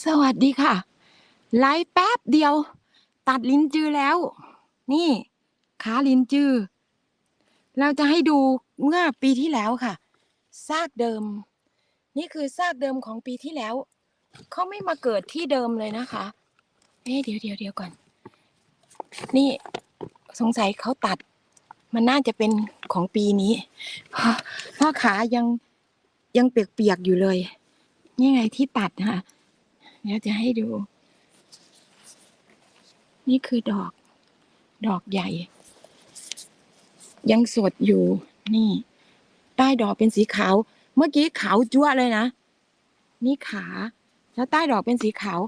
สวัสดีค่ะ ไลฟ์แป๊บเดียว ตัดลิ้นจือแล้ว นี่ขาลิ้นจือ เราจะให้ดูเมื่อปีที่แล้วค่ะ ซากเดิม นี่คือซากเดิมของปีที่แล้ว เขาไม่มาเกิดที่เดิมเลยนะคะเอ๊ะเดี๋ยวเดี๋ยวเดี๋ยวก่อน นี่สงสัยเขาตัด มันน่าจะเป็นของปีนี้เพราะเพราะขายังยังเปียกๆอยู่เลย นี่ไงที่ตัดนะคะ เดี๋ยวจะให้ดู นี่คือดอก ดอกใหญ่ ยังสดอยู่ นี่ ใต้ดอกเป็นสีขาว เมื่อกี้ขาวจั่วเลยนะ นี่ขา แล้วใต้ดอกเป็นสีขาว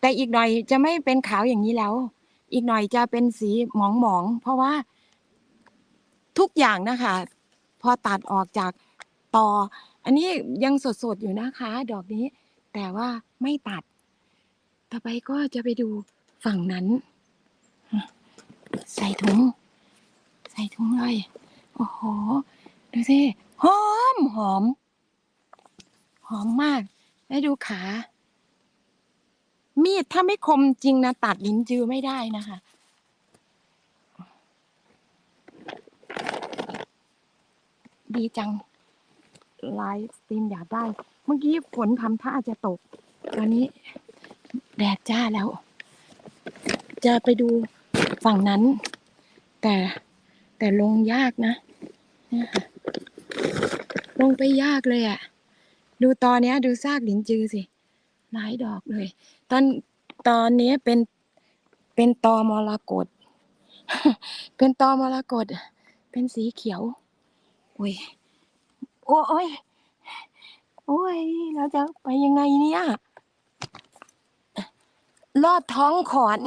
แต่อีกหน่อยจะไม่เป็นขาวอย่างนี้แล้ว อีกหน่อยจะเป็นสีหมองหมองๆเพราะว่า ทุกอย่างนะคะ พอตัดออกจากตออันนี้ยังสดๆอยู่นะคะ ดอกนี้ แต่ว่าไม่ตัด ต่อไปก็จะไปดูฝั่งนั้น ใส่ถุง ใส่ถุงเลย โอ้โห ดูสิ หอมหอม หอมมาก แล้วดูขา มีดถ้าไม่คมจริงนะ ตัดลิ้นจือไม่ได้นะคะดีจัง ไลฟ์สตรีมอยากได้ มื่อกี้ฝนทำท่าจะตก ตอนนี้ แดดจ้าแล้ว จะไปดูฝั่งนั้น แต่แต่ลงยากนะเนี่ยค่ะลงไปยากเลยอะ่ะ ดูตอนเนี้ยดูซากหลินจือสิ หลายดอกเลย ตอนตอนนี้เป็นเป็นตอมรกตเป็นตอมรกตเป็นสีเขียวโอ้ย โอ้ย โอ้ย เราจะไปยังไงเนี่ย ลอดท้องขอน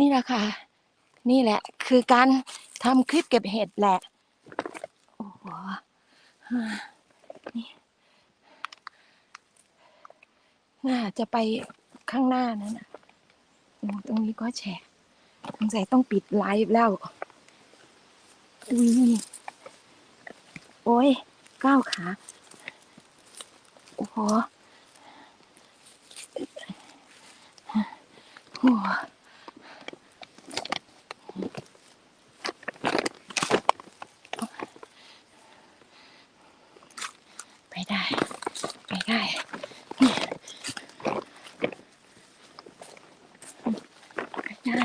นี่แหละค่ะ นี่แหละ คือการทำคลิปเก็บเห็ดแหละ โอ้โหนี่น่าจะไปข้างหน้านั้นนะตรงนี้ก็แฉะสงสัยต้องปิดไลฟ์แล้วอุ้ยโอ้ย ก้าวขา โอ้โหโอ้ไปได้ ไปได้นี่ไปได้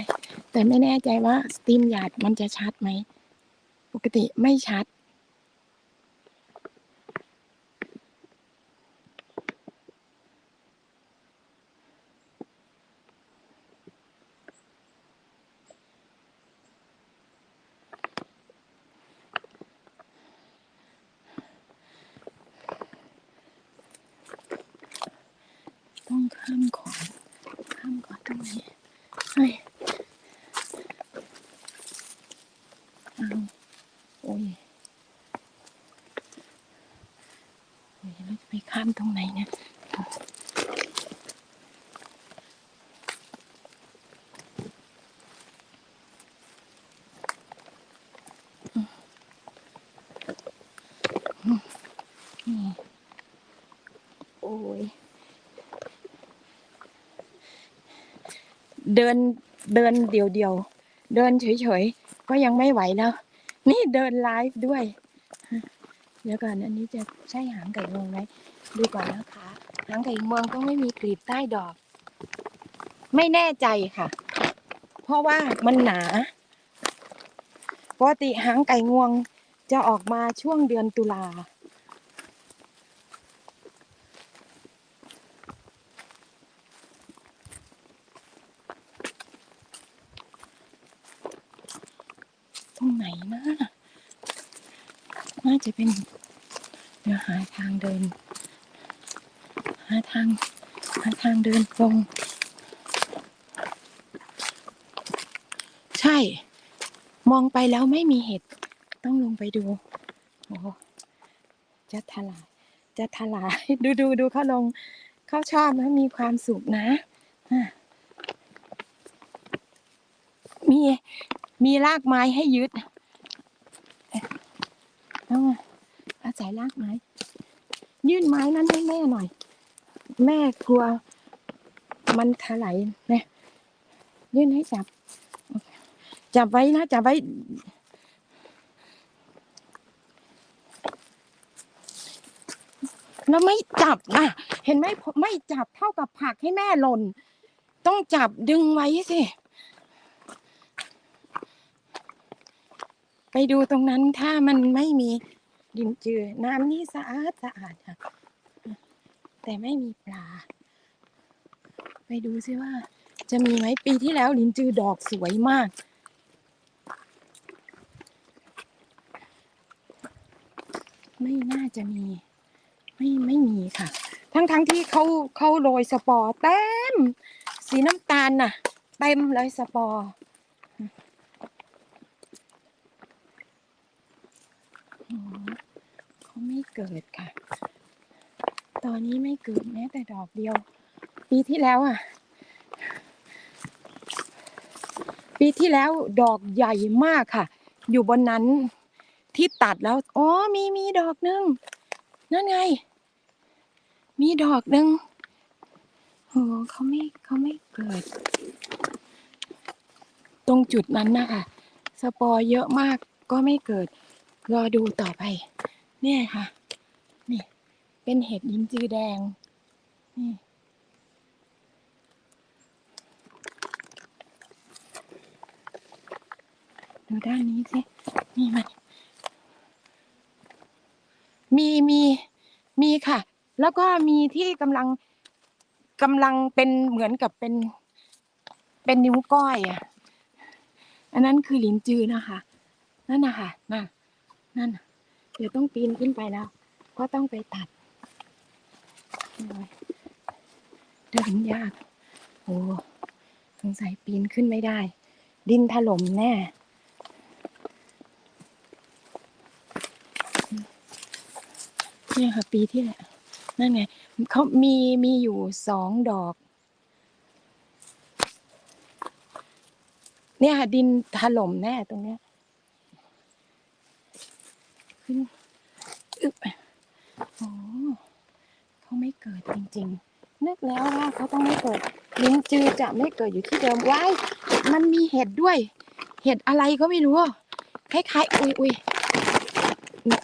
แต่ไม่แน่ใจว่าสตรีมหยาดมันจะชัดไหม ปกติไม่ชัด ต้องข้ามขอนข้ามขอนตรงนี้เฮ้ยเอาโอ้ยโอ้ยเรามตรงไหนเนี่ยนี่โอ้ย เดินเดินเดียวเดียว เดินเฉยๆ ก็ยังไม่ไหวแล้ว นี่เดินไลฟ์ด้วย เดี๋ยวก่อนอันนี้จะใช่หางไก่งวงไหม ดูก่อนนะคะหางไก่งวงต้องไม่มีกลีบใต้ดอก ไม่แน่ใจค่ะ เพราะว่ามันหนาปกติหางไก่งวงจะออกมาช่วงเดือนตุลาตรงไหนนะ น่าจะเป็นเดี๋ยวหาทางเดิน หาทางหาทางเดินลงใช่ มองไปแล้วไม่มีเห็ด ต้องลงไปดูโอ้จะทลายจะทลาย ดูดูดูเขาลง เขาชอบนะมีความสุขนะอะมีมีรากไม้ให้ยึดต้องอาศัยรากไม้ ยื่นไม้นั้นให้แม่หน่อย แม่กลัวมันถลายนะยื่นให้จับ จับไว้นะ จับไว้ แล้วไม่จับอะ เห็นไหมไม่จับเท่ากับผักให้แม่หล่น ต้องจับดึงไว้สิ ไปดูตรงนั้นถ้ามันไม่มีดินเจือ น้ำนี่สะอาดสะอาดค่ะ แต่ไม่มีปลา ไปดูซิว่า จะมีไหมปีที่แล้วลินจือดอกสวยมาก ไม่น่าจะมี ไม่ไม่มีค่ะ ทั้งทั้งที่เขาเขาโรยสปอร์เต็ม สีน้ำตาลน่ะ เต็มเลยสปอร์เขาไม่เกิดค่ะ ตอนนี้ไม่เกิดแม้แต่ดอกเดียว ปีที่แล้วอะ ปีที่แล้วดอกใหญ่มากค่ะ อยู่บนนั้นที่ตัดแล้วอ๋อมีมีดอกหนึงนั่นไง มีดอกหนึ่งโอ้เขาไม่เขาไม่เกิด ตรงจุดนั้นนะคะสปอร์เยอะมากก็ไม่เกิด รอดูต่อไป เนี่ยค่ะ นี่ เป็นเห็ดยินจือแดง นี่ดูด้านนี้สิ นี่มัน มีมีมีค่ะ แล้วก็มีที่กำลังกำลังเป็นเหมือนกับเป็น เป็นนิ้วก้อยอะ อันนั้นคือลิ้นจือนะคะ นั่นนะคะนั่นนั่นเดี๋ยวต้องปีนขึ้นไปแล้ว ก็ต้องไปตัด เดินยาก โอ้สงสัยปีนขึ้นไม่ได้ ดินถล่มแน่เนี่ยค่ะ ปีที่แล้วนั่นไงเขามีมีอยู่สองดอก เนี่ยค่ะ ดินถล่มแน่ตรงเนี้ยขึ้นอึ๊บ เกิดจริงๆ นึกแล้วว่าเขาต้องไม่เกิด ลิ้นจือจะไม่เกิดอยู่ที่เดิมว้ายมันมีเห็ดด้วย เห็ดอะไรก็ไม่รู้คล้ายๆอุ้ยอุ้ย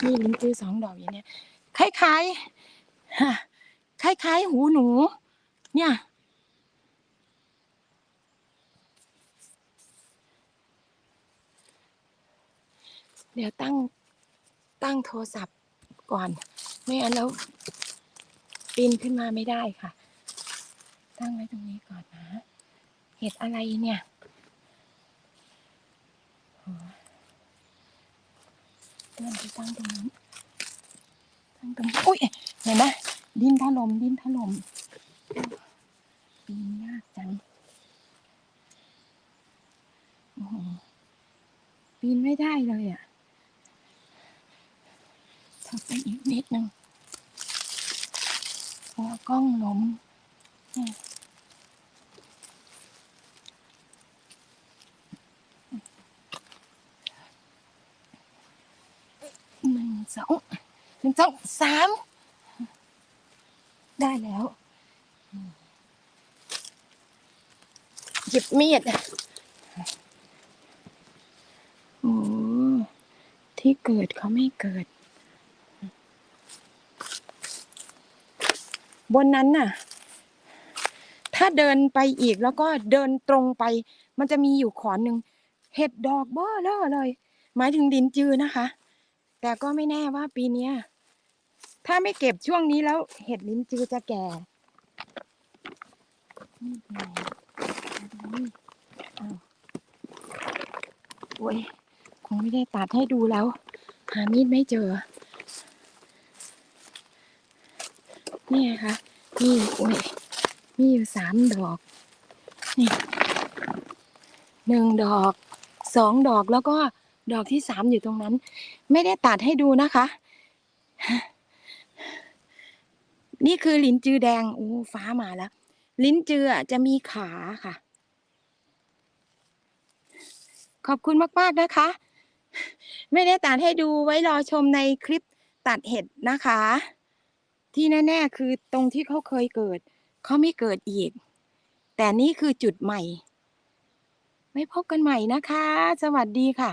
มีลิ้นจือสองดอกอย่างเนี้ยคล้ายๆฮะคล้ายๆ หูหนู เนี่ยเดี๋ยวตั้งตั้งโทรศัพท์ก่อน ไม่งั้นแล้ว ปีนขึ้นมาไม่ได้ค่ะ ตั้งไว้ตรงนี้ก่อนนะ เห็ดอะไรเนี่ยเดินไปตั้งตรงนั้นตั้งตรงนี้อุ้ยเห็นไหมดินถล่มดินถล่มปีนยากจังโอ้โหปีนไม่ได้เลยอะถอยไปอีกนิดนึง กลัวกล้องล้มเนี่ยหนึ่งสองหนึ่งสองสามได้แล้วหยิบมีดโอ้ที่เกิดเขาไม่เกิด บนนั้นน่ะ ถ้าเดินไปอีกแล้วก็เดินตรงไป มันจะมีอยู่ขอนหนึ่งเห็ดดอกบ้อเลอเลย หมายถึงดินจือนะคะ แต่ก็ไม่แน่ว่าปีเนี้ยถ้าไม่เก็บช่วงนี้แล้ว เห็ดลิ้นจือจะแก่นี่ไงโอ้ยคงไม่ได้ตัดให้ดูแล้ว หามีดไม่เจอ นี่ไงคะนี่โอ้ยมีอยู่สามดอกนี่หนึ่งดอกสองดอกแล้วก็ดอกที่สามอยู่ตรงนั้น ไม่ได้ตัดให้ดูนะคะ นี่คือลิ้นจือแดงโอ้ฟ้ามาแล้ว ลิ้นจืออจะมีขาค่ะ ขอบคุณมากๆนะคะ ไม่ได้ตัดให้ดูไว้รอชมในคลิปตัดเห็ดนะคะ ที่แน่ ๆ คือตรงที่เขาเคยเกิด เขาไม่เกิดอีก แต่นี่คือจุดใหม่ ไม่พบกันใหม่นะคะ สวัสดีค่ะ